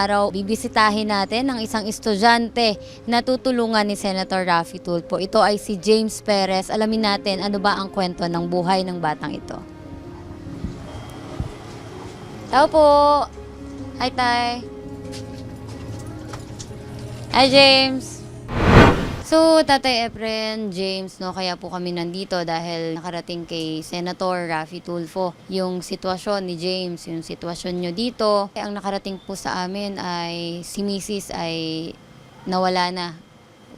araw, bibisitahin natin ang isang estudyante na tutulungan ni Senator Raffy Tulfo. Ito ay si James Perez. Alamin natin ano ba ang kwento ng buhay ng batang ito. Tao po! Hi, Tay! Hi, James! So, Tatay Efren, James, no, kaya po kami nandito dahil nakarating kay Senator Raffy Tulfo yung sitwasyon ni James, yung sitwasyon nyo dito. Ang nakarating po sa amin ay si Mrs. ay nawala na.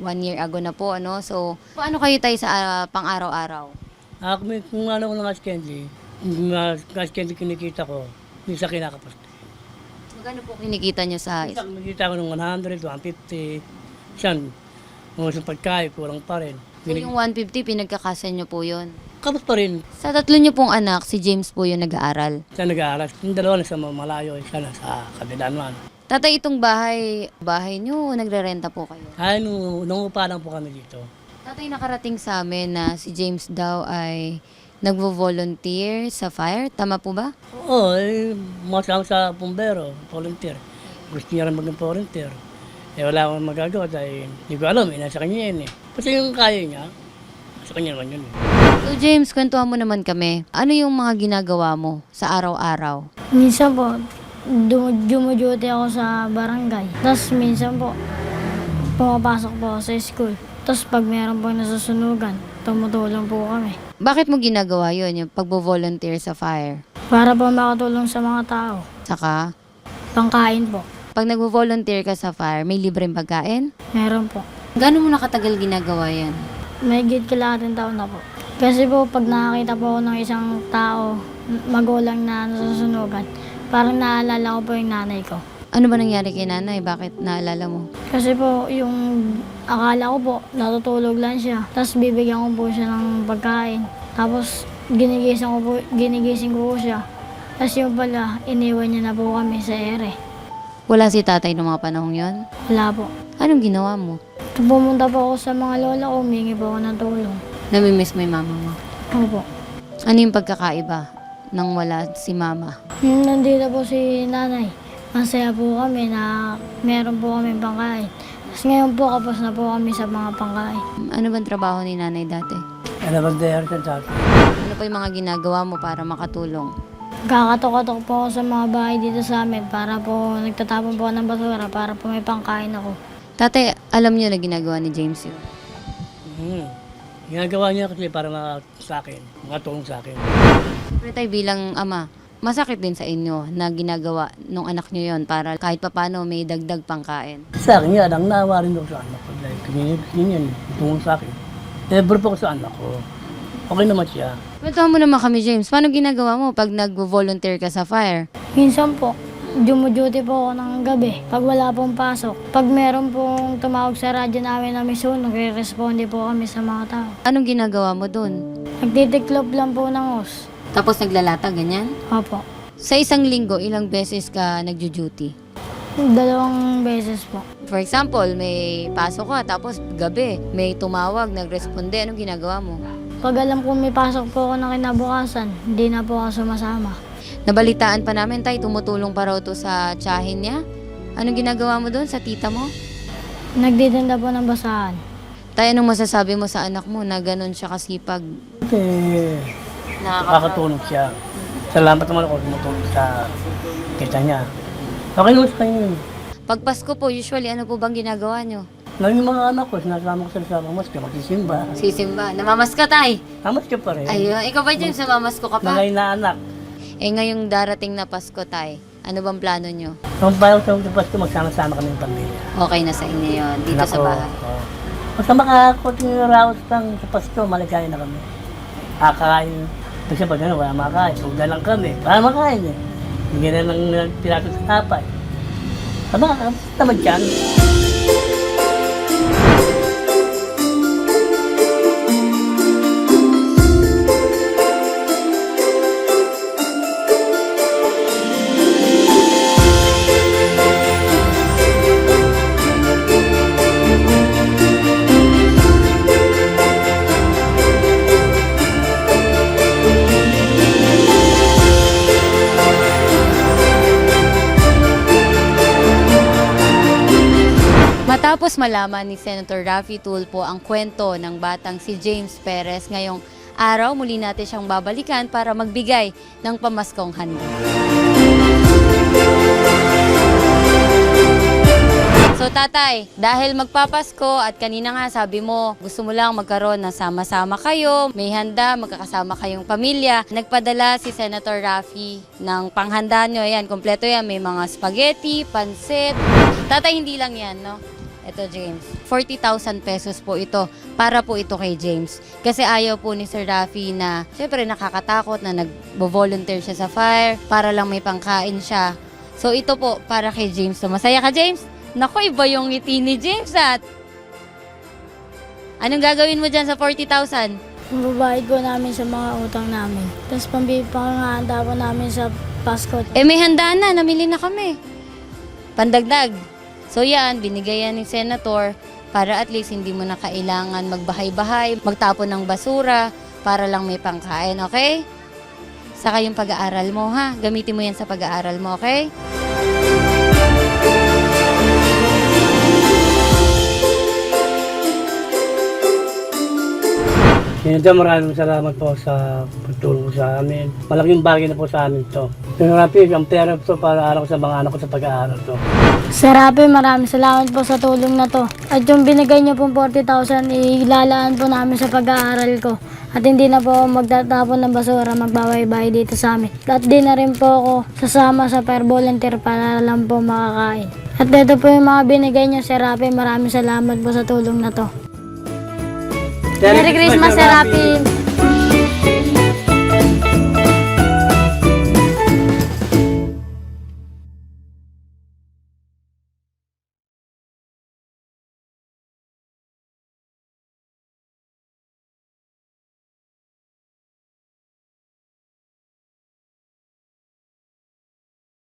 One year ago na po, ano? So, paano kayo tayo sa ah, pang-araw-araw? Ako may kung ano ko ng gas candy, yung mga gas candy kinikita ko, minsan kinakapos. Magkano po kinikita nyo sa... Minsan kinikita ko ng 100, 150, siyan, mga sa pagkain, kulang pa rin. So, yung 150, pinagkakasan nyo po yun. Kapos pa rin, Sa tatlo nyo pong anak, si James po yung nag-aaral. siya nag-aaral. Yung dalawa na sa malayo, isa na sa kabilaan man. Tatay, itong bahay, bahay nyo, o nagre-renta po kayo? Ay, nung, nung upa lang po kami dito. Tatay, nakarating sa amin na si James daw ay nagvo-volunteer sa fire. Tama po ba? Oo, eh, masama sa pumbero, volunteer. Gusto niya rin maging volunteer. Eh, wala akong magagawa dahil hindi ko alam, eh, nasa kanya yan eh. Kasi yung kaya niya, sa kanya naman yun eh. So James, kwentuhan mo naman kami. Ano yung mga ginagawa mo sa araw-araw? Minsan po, dum- dumuduty ako sa barangay. Tapos minsan po, pumapasok po ako sa school. Tapos pag meron po nasusunugan, tumutulong po kami. Bakit mo ginagawa yun, yung pagbo-volunteer sa fire? Para po makatulong sa mga tao. Saka, Pangkain po. Pag nagvo-volunteer ka sa fire, may libreng pagkain? Meron po. Gano'n mo nakatagal ginagawa yan? May gid kalahating taon na po. Kasi po, pag nakakita po ako ng isang tao, magulang na nasusunugan, parang naalala ko po yung nanay ko. Ano ba nangyari kay nanay? Bakit naalala mo? Kasi po, yung akala ko po, natutulog lang siya. Tapos bibigyan ko po siya ng pagkain. Tapos ginigising ko po, ginigising ko po siya. Tapos yung pala, iniwan niya na po kami sa ere. Wala si tatay noong mga panahong yon. Wala po. Anong ginawa mo? Pumunta po ako sa mga lola ko, humingi po ako ng tulong. Namimiss mo yung mama mo. Opo. Ano yung pagkakaiba nang wala si mama? Nung nandito po si nanay, masaya po kami na meron po kami pangkain. Tapos ngayon po, kapos na po kami sa mga pangkain. Ano bang trabaho ni nanay dati? Ano ba dahil sa dati? Ano pa yung mga ginagawa mo para makatulong? Kakatok-katok po ako sa mga bahay dito sa amin para po nagtatapon po ng basura para po may pangkain ako. Tatay, alam niyo na ginagawa ni James yun. Hmm. Ginagawa niya kasi para mga sa akin, makatulong sa akin. Siyempre tayo bilang ama, masakit din sa inyo na ginagawa nung anak niyo yon para kahit papano may dagdag pangkain. Sa akin yan, ang nawa rin ako sa anak ko. Dahil ganyan, ganyan, tungkol sa akin. Never po ako sa anak ko. Okay naman siya. Kwentuhan mo naman kami, James. Paano ginagawa mo pag nag-volunteer ka sa fire? Minsan po, dumuduty po ako ng gabi pag wala pong pasok. Pag meron pong tumawag sa radyo namin na may sunog, responde po kami sa mga tao. Anong ginagawa mo dun? Nagtitiklop lang po ng os. Tapos naglalata, ganyan? Opo. Sa isang linggo, ilang beses ka nagjo-duty? Dalawang beses po. For example, may pasok ka, tapos gabi, may tumawag, nagresponde, anong ginagawa mo? Pag alam kong may pasok po ako na kinabukasan, hindi na po ako sumasama. Nabalitaan pa namin, tay, tumutulong pa raw to sa tsahin niya. Anong ginagawa mo doon sa tita mo? Nagdidanda po ng basahan. Tay, anong masasabi mo sa anak mo na ganun siya kasipag? Kasi nakakatulong siya. Salamat naman ako tumutulong sa kita niya. Okay kanya yun. Pag Pasko po, usually ano po bang ginagawa nyo? Lagi yung mga anak ko, sinasama ko sila sa pamaska, magsisimba. Sisimba. Namamas ka, tay. Tamas ka pa rin. Ayun. Ikaw ba, James, namamas ko ka pa? Nangay na anak. Eh, ngayong darating na Pasko, tay. Ano bang plano nyo? Nung bayaw sa Pasko, magsama-sama kami ng pamilya. Okay na sa inyo yun, dito sa Nako, bahay. oo. Basta makakunting raos lang sa Pasko, maligaya na kami. Kakain. Kasi pag ano, wala makain. Suga lang kami. Wala makain eh. Hindi na lang pirato sa tapay. Tama, tamad yan. Matapos malaman ni Senator Raffy Tulfo ang kwento ng batang si James Perez ngayong araw, muli natin siyang babalikan para magbigay ng pamaskong handa. So tatay, dahil magpapasko at kanina nga sabi mo, gusto mo lang magkaroon ng sama-sama kayo, may handa, magkakasama kayong pamilya. Nagpadala si Senator Raffy ng panghanda nyo. Ayan, kompleto yan. May mga spaghetti, pansit. Tatay, hindi lang yan, no? Ito, James. 40,000 pesos po ito. Para po ito kay James. Kasi ayaw po ni Sir Raffy na, syempre nakakatakot na nag-volunteer siya sa fire para lang may pangkain siya. So ito po para kay James. So masaya ka, James? Nako, iba yung ngiti ni James at... Anong gagawin mo dyan sa 40,000? Mababayad po namin sa mga utang namin. Tapos pambi- pangangahanda po namin sa Pasko. Eh, may handa na. Namili na kami. Pandagdag. So yan, binigay yan ni Senator para at least hindi mo na kailangan magbahay-bahay, magtapon ng basura para lang may pangkain, okay? Saka yung pag-aaral mo, ha? Gamitin mo yan sa pag-aaral mo, okay? Senator, maraming salamat po sa pagtulong sa amin. Malaking bagay na po sa amin to. Senator Rafi, ang pera po para araw sa mga anak ko sa pag-aaral to. Sir maraming salamat po sa tulong na to. At yung binigay niyo pong 40,000, ilalaan po namin sa pag-aaral ko. At hindi na po magtatapon ng basura, magbabay-bay dito sa amin. At di na rin po ako sasama sa fire volunteer para lang po makakain. At ito po yung mga binigay niyo, Sir. Maraming salamat po sa tulong na to. Merry Christmas, Sir Rapi!